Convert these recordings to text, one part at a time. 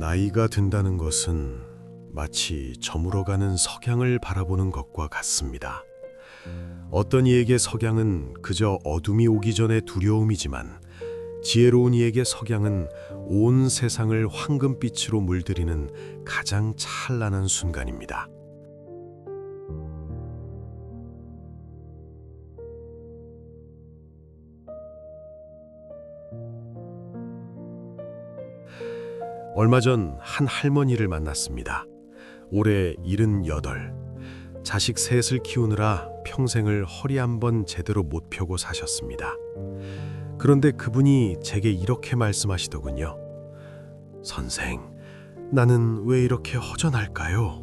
나이가 든다는 것은 마치 저물어가는 석양을 바라보는 것과 같습니다. 어떤 이에게 석양은 그저 어둠이 오기 전의 두려움이지만 지혜로운 이에게 석양은 온 세상을 황금빛으로 물들이는 가장 찬란한 순간입니다. 얼마 전 한 할머니를 만났습니다. 올해 78. 자식 셋을 키우느라 평생을 허리 한 번 제대로 못 펴고 사셨습니다. 그런데 그분이 제게 이렇게 말씀하시더군요. 선생, 나는 왜 이렇게 허전할까요?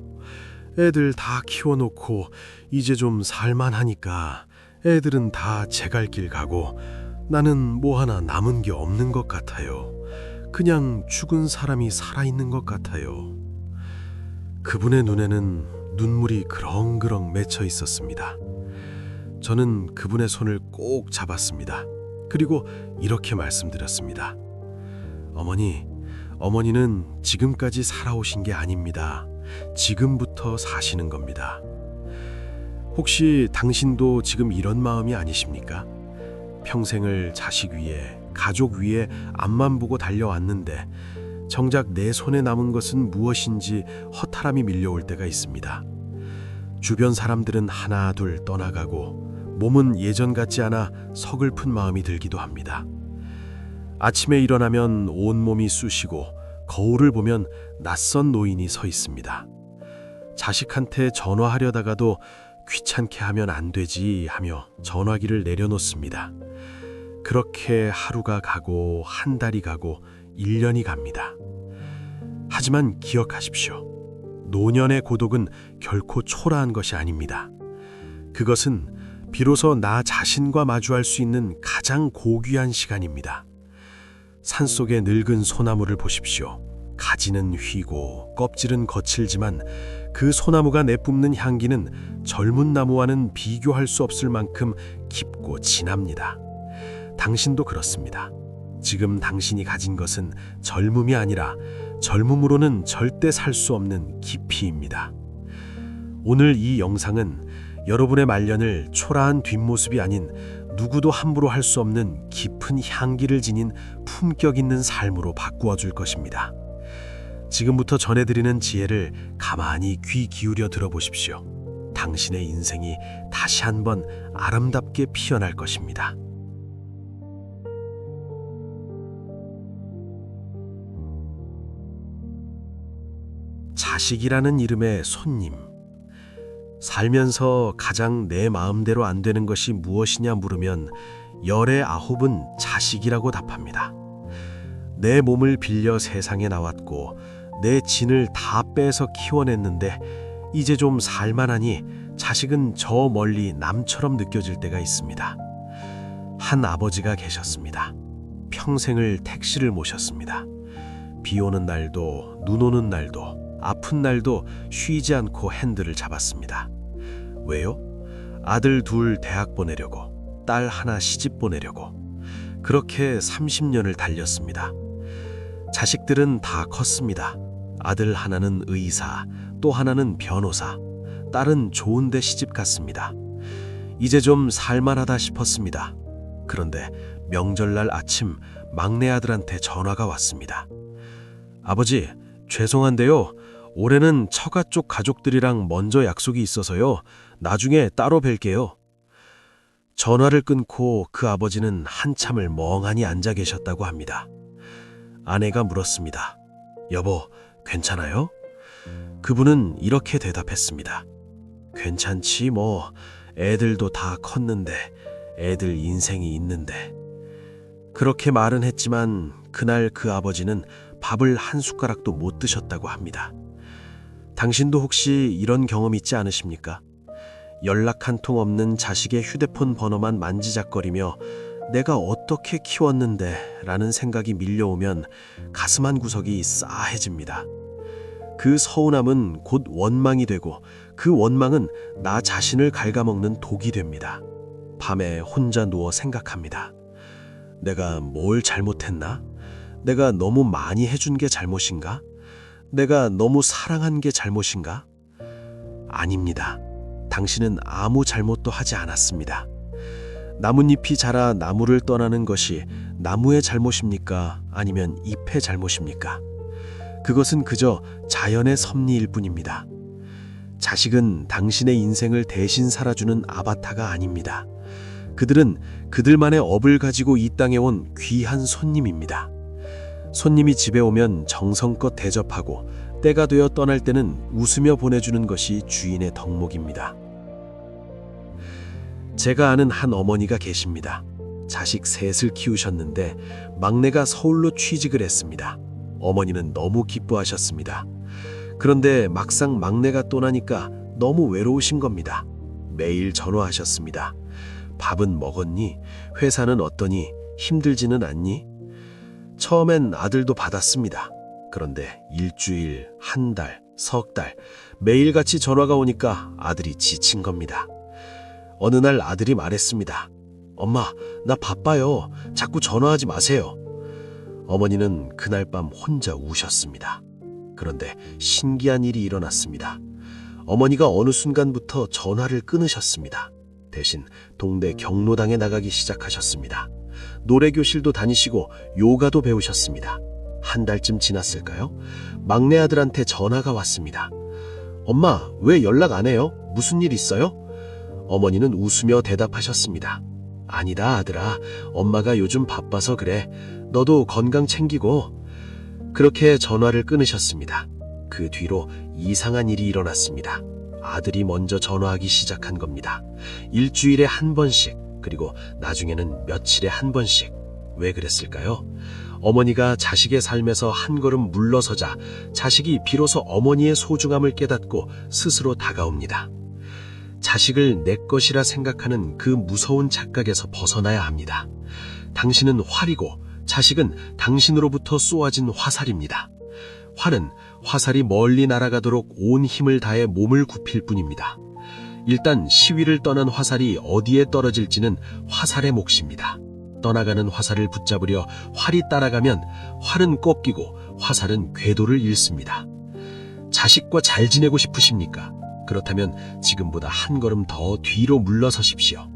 애들 다 키워놓고 이제 좀 살만하니까 애들은 다 제 갈 길 가고 나는 뭐 하나 남은 게 없는 것 같아요. 그냥 죽은 사람이 살아있는 것 같아요. 그분의 눈에는 눈물이 그렁그렁 맺혀 있었습니다. 저는 그분의 손을 꼭 잡았습니다. 그리고 이렇게 말씀드렸습니다. 어머니, 어머니는 지금까지 살아오신 게 아닙니다. 지금부터 사시는 겁니다. 혹시 당신도 지금 이런 마음이 아니십니까? 평생을 자식 위에, 가족 위에 앞만 보고 달려왔는데 정작 내 손에 남은 것은 무엇인지 허탈함이 밀려올 때가 있습니다. 주변 사람들은 하나 둘 떠나가고 몸은 예전 같지 않아 서글픈 마음이 들기도 합니다. 아침에 일어나면 온몸이 쑤시고 거울을 보면 낯선 노인이 서 있습니다. 자식한테 전화하려다가도 귀찮게 하면 안 되지 하며 전화기를 내려놓습니다. 그렇게 하루가 가고 한 달이 가고 1년이 갑니다. 하지만 기억하십시오. 노년의 고독은 결코 초라한 것이 아닙니다. 그것은 비로소 나 자신과 마주할 수 있는 가장 고귀한 시간입니다. 산속의 늙은 소나무를 보십시오. 가지는 휘고 껍질은 거칠지만 그 소나무가 내뿜는 향기는 젊은 나무와는 비교할 수 없을 만큼 깊고 진합니다. 당신도 그렇습니다. 지금 당신이 가진 것은 젊음이 아니라 젊음으로는 절대 살 수 없는 깊이입니다. 오늘 이 영상은 여러분의 말년을 초라한 뒷모습이 아닌 누구도 함부로 할 수 없는 깊은 향기를 지닌 품격 있는 삶으로 바꾸어 줄 것입니다. 지금부터 전해드리는 지혜를 가만히 귀 기울여 들어보십시오. 당신의 인생이 다시 한번 아름답게 피어날 것입니다. 자식이라는 이름의 손님. 살면서 가장 내 마음대로 안 되는 것이 무엇이냐 물으면 열의 아홉은 자식이라고 답합니다. 내 몸을 빌려 세상에 나왔고 내 진을 다 빼서 키워냈는데 이제 좀 살만하니 자식은 저 멀리 남처럼 느껴질 때가 있습니다. 한 아버지가 계셨습니다. 평생을 택시를 모셨습니다. 비 오는 날도 눈 오는 날도 아픈 날도 쉬지 않고 핸들을 잡았습니다. 왜요? 아들 둘 대학 보내려고, 딸 하나 시집 보내려고. 그렇게 30년을 달렸습니다. 자식들은 다 컸습니다. 아들 하나는 의사, 또 하나는 변호사, 딸은 좋은데 시집 갔습니다. 이제 좀 살만하다 싶었습니다. 그런데 명절날 아침 막내 아들한테 전화가 왔습니다. 아버지, 죄송한데요. 올해는 처가 쪽 가족들이랑 먼저 약속이 있어서요. 나중에 따로 뵐게요. 전화를 끊고 그 아버지는 한참을 멍하니 앉아 계셨다고 합니다. 아내가 물었습니다. 여보, 괜찮아요? 그분은 이렇게 대답했습니다. 괜찮지 뭐. 애들도 다 컸는데 애들 인생이 있는데. 그렇게 말은 했지만 그날 그 아버지는 밥을 한 숟가락도 못 드셨다고 합니다. 당신도 혹시 이런 경험 있지 않으십니까? 연락 한 통 없는 자식의 휴대폰 번호만 만지작거리며 내가 어떻게 키웠는데 라는 생각이 밀려오면 가슴 한 구석이 싸해집니다. 그 서운함은 곧 원망이 되고 그 원망은 나 자신을 갉아먹는 독이 됩니다. 밤에 혼자 누워 생각합니다. 내가 뭘 잘못했나? 내가 너무 많이 해준 게 잘못인가? 내가 너무 사랑한 게 잘못인가? 아닙니다. 당신은 아무 잘못도 하지 않았습니다. 나뭇잎이 자라 나무를 떠나는 것이 나무의 잘못입니까? 아니면 잎의 잘못입니까? 그것은 그저 자연의 섭리일 뿐입니다. 자식은 당신의 인생을 대신 살아주는 아바타가 아닙니다. 그들은 그들만의 업을 가지고 이 땅에 온 귀한 손님입니다. 손님이 집에 오면 정성껏 대접하고 때가 되어 떠날 때는 웃으며 보내주는 것이 주인의 덕목입니다. 제가 아는 한 어머니가 계십니다. 자식 셋을 키우셨는데 막내가 서울로 취직을 했습니다. 어머니는 너무 기뻐하셨습니다. 그런데 막상 막내가 떠나니까 너무 외로우신 겁니다. 매일 전화하셨습니다. 밥은 먹었니? 회사는 어떠니? 힘들지는 않니? 처음엔 아들도 받았습니다. 그런데 일주일, 한 달, 석 달, 매일같이 전화가 오니까 아들이 지친 겁니다. 어느 날 아들이 말했습니다. 엄마, 나 바빠요. 자꾸 전화하지 마세요. 어머니는 그날 밤 혼자 우셨습니다. 그런데 신기한 일이 일어났습니다. 어머니가 어느 순간부터 전화를 끊으셨습니다. 대신 동네 경로당에 나가기 시작하셨습니다. 노래교실도 다니시고 요가도 배우셨습니다. 한 달쯤 지났을까요? 막내 아들한테 전화가 왔습니다. 엄마, 왜 연락 안 해요? 무슨 일 있어요? 어머니는 웃으며 대답하셨습니다. 아니다, 아들아. 엄마가 요즘 바빠서 그래. 너도 건강 챙기고. 그렇게 전화를 끊으셨습니다. 그 뒤로 이상한 일이 일어났습니다. 아들이 먼저 전화하기 시작한 겁니다. 일주일에 한 번씩, 그리고 나중에는 며칠에 한 번씩. 왜 그랬을까요? 어머니가 자식의 삶에서 한 걸음 물러서자 자식이 비로소 어머니의 소중함을 깨닫고 스스로 다가옵니다. 자식을 내 것이라 생각하는 그 무서운 착각에서 벗어나야 합니다. 당신은 활이고 자식은 당신으로부터 쏘아진 화살입니다. 활은 화살이 멀리 날아가도록 온 힘을 다해 몸을 굽힐 뿐입니다. 일단 시위를 떠난 화살이 어디에 떨어질지는 화살의 몫입니다. 떠나가는 화살을 붙잡으려 활이 따라가면 활은 꺾이고 화살은 궤도를 잃습니다. 자식과 잘 지내고 싶으십니까? 그렇다면 지금보다 한 걸음 더 뒤로 물러서십시오.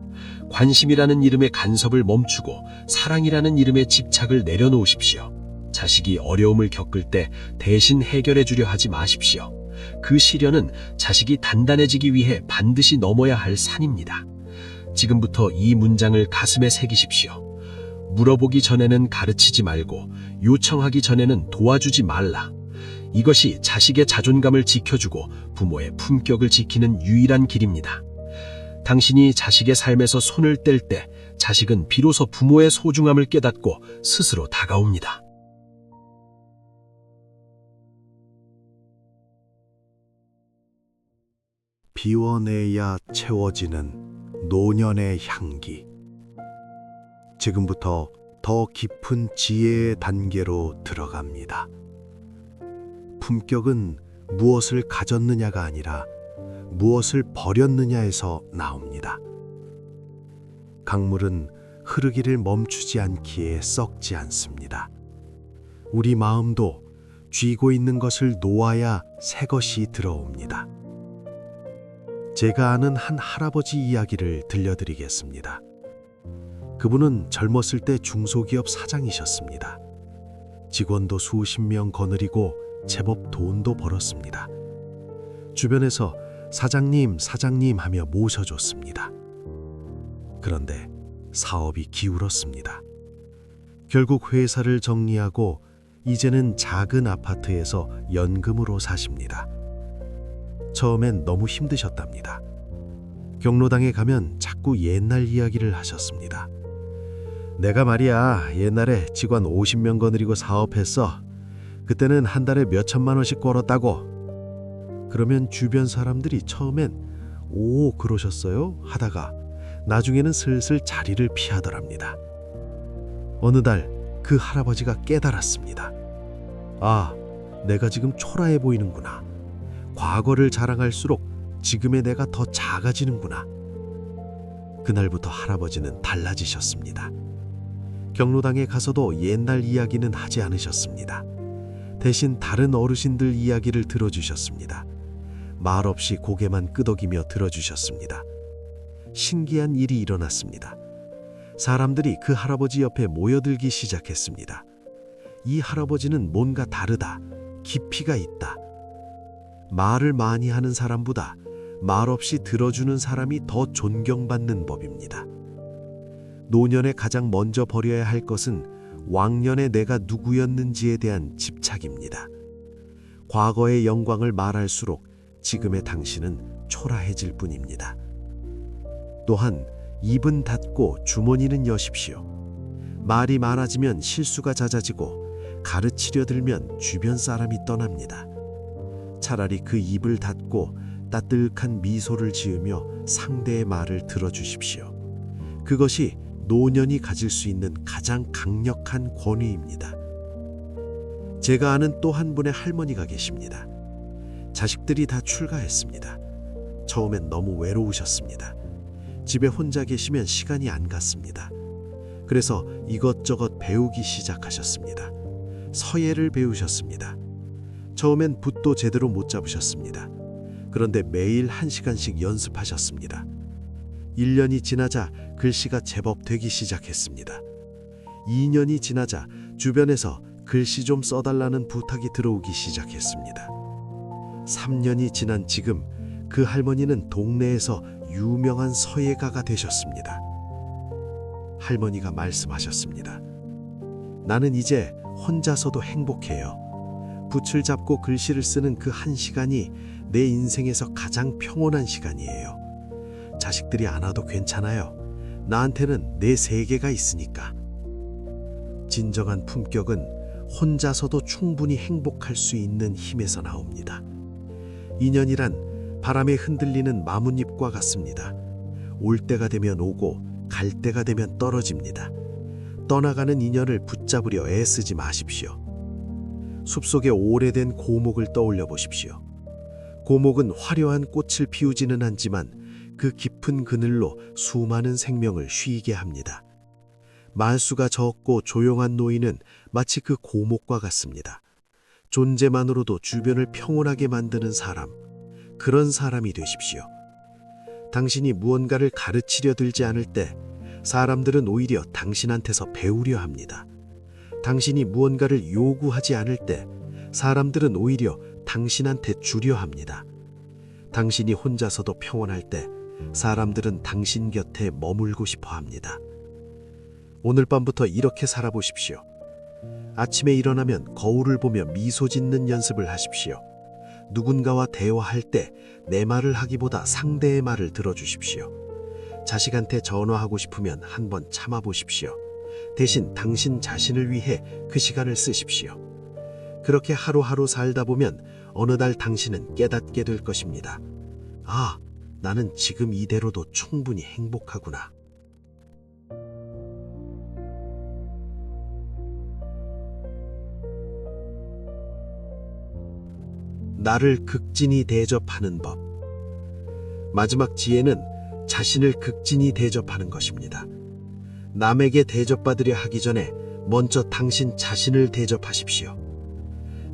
관심이라는 이름의 간섭을 멈추고 사랑이라는 이름의 집착을 내려놓으십시오. 자식이 어려움을 겪을 때 대신 해결해 주려 하지 마십시오. 그 시련은 자식이 단단해지기 위해 반드시 넘어야 할 산입니다. 지금부터 이 문장을 가슴에 새기십시오. 물어보기 전에는 가르치지 말고 요청하기 전에는 도와주지 말라. 이것이 자식의 자존감을 지켜주고 부모의 품격을 지키는 유일한 길입니다. 당신이 자식의 삶에서 손을 뗄 때 자식은 비로소 부모의 소중함을 깨닫고 스스로 다가옵니다. 비워내야 채워지는 노년의 향기. 지금부터 더 깊은 지혜의 단계로 들어갑니다. 품격은 무엇을 가졌느냐가 아니라 무엇을 버렸느냐에서 나옵니다. 강물은 흐르기를 멈추지 않기에 썩지 않습니다. 우리 마음도 쥐고 있는 것을 놓아야 새 것이 들어옵니다. 제가 아는 한 할아버지 이야기를 들려드리겠습니다. 그분은 젊었을 때 중소기업 사장이셨습니다. 직원도 수십 명 거느리고 제법 돈도 벌었습니다. 주변에서 사장님, 사장님 하며 모셔줬습니다. 그런데 사업이 기울었습니다. 결국 회사를 정리하고 이제는 작은 아파트에서 연금으로 사십니다. 처음엔 너무 힘드셨답니다. 경로당에 가면 자꾸 옛날 이야기를 하셨습니다. 내가 말이야 옛날에 직원 50명 거느리고 사업했어. 그때는 한 달에 몇 천만 원씩 벌었다고. 그러면 주변 사람들이 처음엔 오 그러셨어요 하다가 나중에는 슬슬 자리를 피하더랍니다. 어느 날 그 할아버지가 깨달았습니다. 아, 내가 지금 초라해 보이는구나. 과거를 자랑할수록 지금의 내가 더 작아지는구나. 그날부터 할아버지는 달라지셨습니다. 경로당에 가서도 옛날 이야기는 하지 않으셨습니다. 대신 다른 어르신들 이야기를 들어주셨습니다. 말 없이 고개만 끄덕이며 들어주셨습니다. 신기한 일이 일어났습니다. 사람들이 그 할아버지 옆에 모여들기 시작했습니다. 이 할아버지는 뭔가 다르다. 깊이가 있다. 말을 많이 하는 사람보다 말 없이 들어주는 사람이 더 존경받는 법입니다. 노년에 가장 먼저 버려야 할 것은 왕년에 내가 누구였는지에 대한 집착입니다. 과거의 영광을 말할수록 지금의 당신은 초라해질 뿐입니다. 또한 입은 닫고 주머니는 여십시오. 말이 많아지면 실수가 잦아지고 가르치려 들면 주변 사람이 떠납니다. 차라리 그 입을 닫고 따뜻한 미소를 지으며 상대의 말을 들어주십시오. 그것이 노년이 가질 수 있는 가장 강력한 권위입니다. 제가 아는 또 한 분의 할머니가 계십니다. 자식들이 다 출가했습니다. 처음엔 너무 외로우셨습니다. 집에 혼자 계시면 시간이 안 갔습니다. 그래서 이것저것 배우기 시작하셨습니다. 서예를 배우셨습니다. 처음엔 붓도 제대로 못 잡으셨습니다. 그런데 매일 한 시간씩 연습하셨습니다. 1년이 지나자 글씨가 제법 되기 시작했습니다. 2년이 지나자 주변에서 글씨 좀 써달라는 부탁이 들어오기 시작했습니다. 3년이 지난 지금 그 할머니는 동네에서 유명한 서예가가 되셨습니다. 할머니가 말씀하셨습니다. 나는 이제 혼자서도 행복해요. 붓을 잡고 글씨를 쓰는 그 한 시간이 내 인생에서 가장 평온한 시간이에요. 자식들이 안 와도 괜찮아요. 나한테는 내 세계가 있으니까. 진정한 품격은 혼자서도 충분히 행복할 수 있는 힘에서 나옵니다. 인연이란 바람에 흔들리는 나뭇잎과 같습니다. 올 때가 되면 오고 갈 때가 되면 떨어집니다. 떠나가는 인연을 붙잡으려 애쓰지 마십시오. 숲속의 오래된 고목을 떠올려 보십시오. 고목은 화려한 꽃을 피우지는 않지만 그 깊은 그늘로 수많은 생명을 쉬게 합니다. 말수가 적고 조용한 노인은 마치 그 고목과 같습니다. 존재만으로도 주변을 평온하게 만드는 사람, 그런 사람이 되십시오. 당신이 무언가를 가르치려 들지 않을 때 사람들은 오히려 당신한테서 배우려 합니다. 당신이 무언가를 요구하지 않을 때 사람들은 오히려 당신한테 주려 합니다. 당신이 혼자서도 평온할 때 사람들은 당신 곁에 머물고 싶어 합니다. 오늘 밤부터 이렇게 살아보십시오. 아침에 일어나면 거울을 보며 미소 짓는 연습을 하십시오. 누군가와 대화할 때 내 말을 하기보다 상대의 말을 들어주십시오. 자식한테 전화하고 싶으면 한번 참아보십시오. 대신 당신 자신을 위해 그 시간을 쓰십시오. 그렇게 하루하루 살다 보면 어느 날 당신은 깨닫게 될 것입니다. 아, 나는 지금 이대로도 충분히 행복하구나. 나를 극진히 대접하는 법. 마지막 지혜는 자신을 극진히 대접하는 것입니다. 남에게 대접받으려 하기 전에 먼저 당신 자신을 대접하십시오.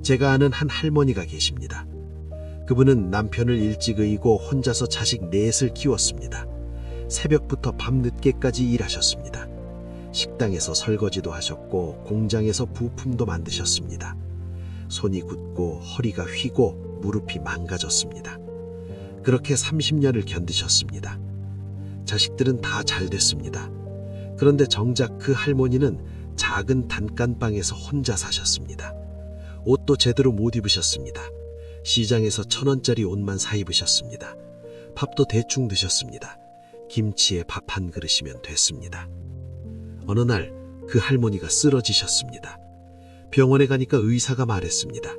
제가 아는 한 할머니가 계십니다. 그분은 남편을 일찍 의고 혼자서 자식 넷을 키웠습니다. 새벽부터 밤늦게까지 일하셨습니다. 식당에서 설거지도 하셨고 공장에서 부품도 만드셨습니다. 손이 굳고 허리가 휘고 무릎이 망가졌습니다. 그렇게 30년을 견디셨습니다. 자식들은 다 잘 됐습니다. 그런데 정작 그 할머니는 작은 단칸방에서 혼자 사셨습니다. 옷도 제대로 못 입으셨습니다. 시장에서 천 원짜리 옷만 사 입으셨습니다. 밥도 대충 드셨습니다. 김치에 밥 한 그릇이면 됐습니다. 어느 날 그 할머니가 쓰러지셨습니다. 병원에 가니까 의사가 말했습니다.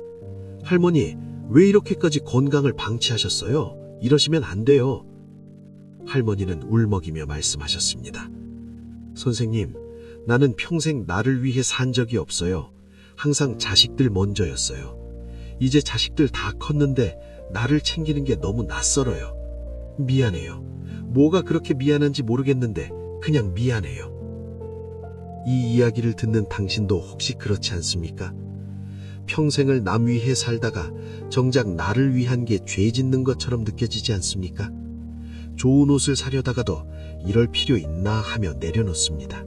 할머니, 왜 이렇게까지 건강을 방치하셨어요? 이러시면 안 돼요. 할머니는 울먹이며 말씀하셨습니다. 선생님, 나는 평생 나를 위해 산 적이 없어요. 항상 자식들 먼저였어요. 이제 자식들 다 컸는데 나를 챙기는 게 너무 낯설어요. 미안해요. 뭐가 그렇게 미안한지 모르겠는데 그냥 미안해요. 이 이야기를 듣는 당신도 혹시 그렇지 않습니까? 평생을 남 위해 살다가 정작 나를 위한 게 죄 짓는 것처럼 느껴지지 않습니까? 좋은 옷을 사려다가도 이럴 필요 있나 하며 내려놓습니다.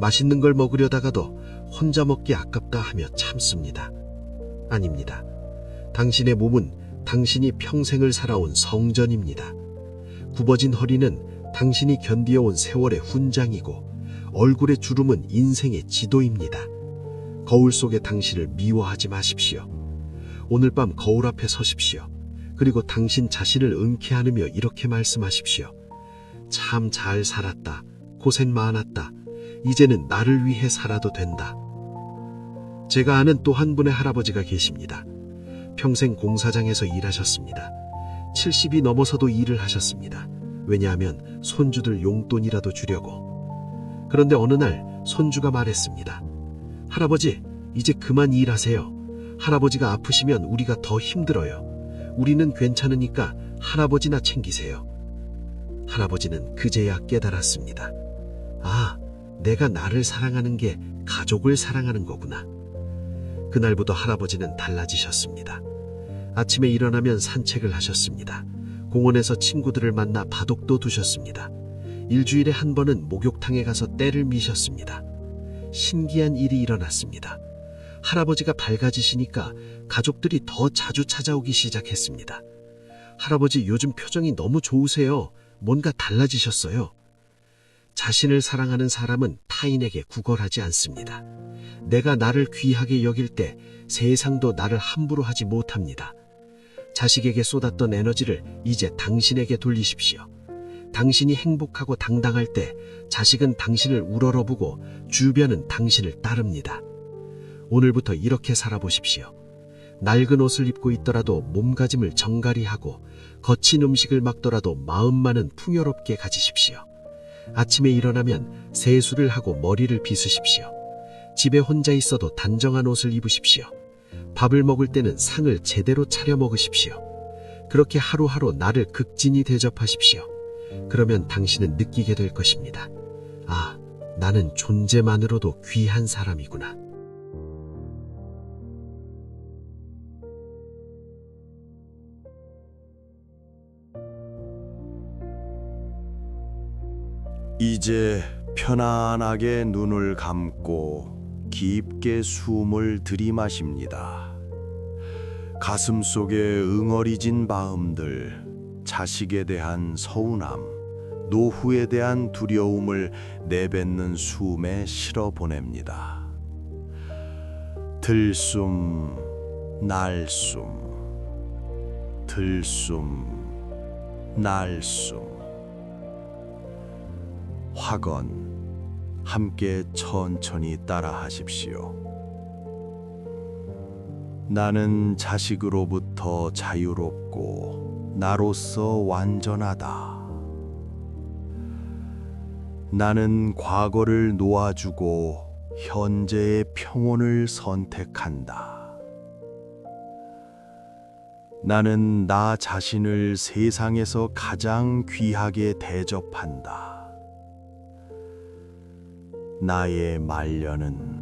맛있는 걸 먹으려다가도 혼자 먹기 아깝다 하며 참습니다. 아닙니다. 당신의 몸은 당신이 평생을 살아온 성전입니다. 굽어진 허리는 당신이 견디어온 세월의 훈장이고 얼굴의 주름은 인생의 지도입니다. 거울 속의 당신을 미워하지 마십시오. 오늘 밤 거울 앞에 서십시오. 그리고 당신 자신을 은케 하느며 이렇게 말씀하십시오. 참 잘 살았다. 고생 많았다. 이제는 나를 위해 살아도 된다. 제가 아는 또 한 분의 할아버지가 계십니다. 평생 공사장에서 일하셨습니다. 70이 넘어서도 일을 하셨습니다. 왜냐하면 손주들 용돈이라도 주려고. 그런데 어느 날 손주가 말했습니다. 할아버지, 이제 그만 일하세요. 할아버지가 아프시면 우리가 더 힘들어요. 우리는 괜찮으니까 할아버지나 챙기세요. 할아버지는 그제야 깨달았습니다. 아, 내가 나를 사랑하는 게 가족을 사랑하는 거구나. 그날부터 할아버지는 달라지셨습니다. 아침에 일어나면 산책을 하셨습니다. 공원에서 친구들을 만나 바둑도 두셨습니다. 일주일에 한 번은 목욕탕에 가서 때를 미셨습니다. 신기한 일이 일어났습니다. 할아버지가 밝아지시니까 가족들이 더 자주 찾아오기 시작했습니다. 할아버지 요즘 표정이 너무 좋으세요. 뭔가 달라지셨어요. 자신을 사랑하는 사람은 타인에게 구걸하지 않습니다. 내가 나를 귀하게 여길 때 세상도 나를 함부로 하지 못합니다. 자식에게 쏟았던 에너지를 이제 당신에게 돌리십시오. 당신이 행복하고 당당할 때 자식은 당신을 우러러보고 주변은 당신을 따릅니다. 오늘부터 이렇게 살아보십시오. 낡은 옷을 입고 있더라도 몸가짐을 정갈히 하고 거친 음식을 먹더라도 마음만은 풍요롭게 가지십시오. 아침에 일어나면 세수를 하고 머리를 빗으십시오. 집에 혼자 있어도 단정한 옷을 입으십시오. 밥을 먹을 때는 상을 제대로 차려 먹으십시오. 그렇게 하루하루 나를 극진히 대접하십시오. 그러면 당신은 느끼게 될 것입니다. 아, 나는 존재만으로도 귀한 사람이구나. 이제 편안하게 눈을 감고 깊게 숨을 들이마십니다. 가슴 속에 응어리진 마음들, 자식에 대한 서운함, 노후에 대한 두려움을 내뱉는 숨에 실어 보냅니다. 들숨, 날숨, 들숨, 날숨. 확언 함께 천천히 따라 하십시오. 나는 자식으로부터 자유롭고 나로서 완전하다. 나는 과거를 놓아주고 현재의 평온을 선택한다. 나는 나 자신을 세상에서 가장 귀하게 대접한다. 나의 말년은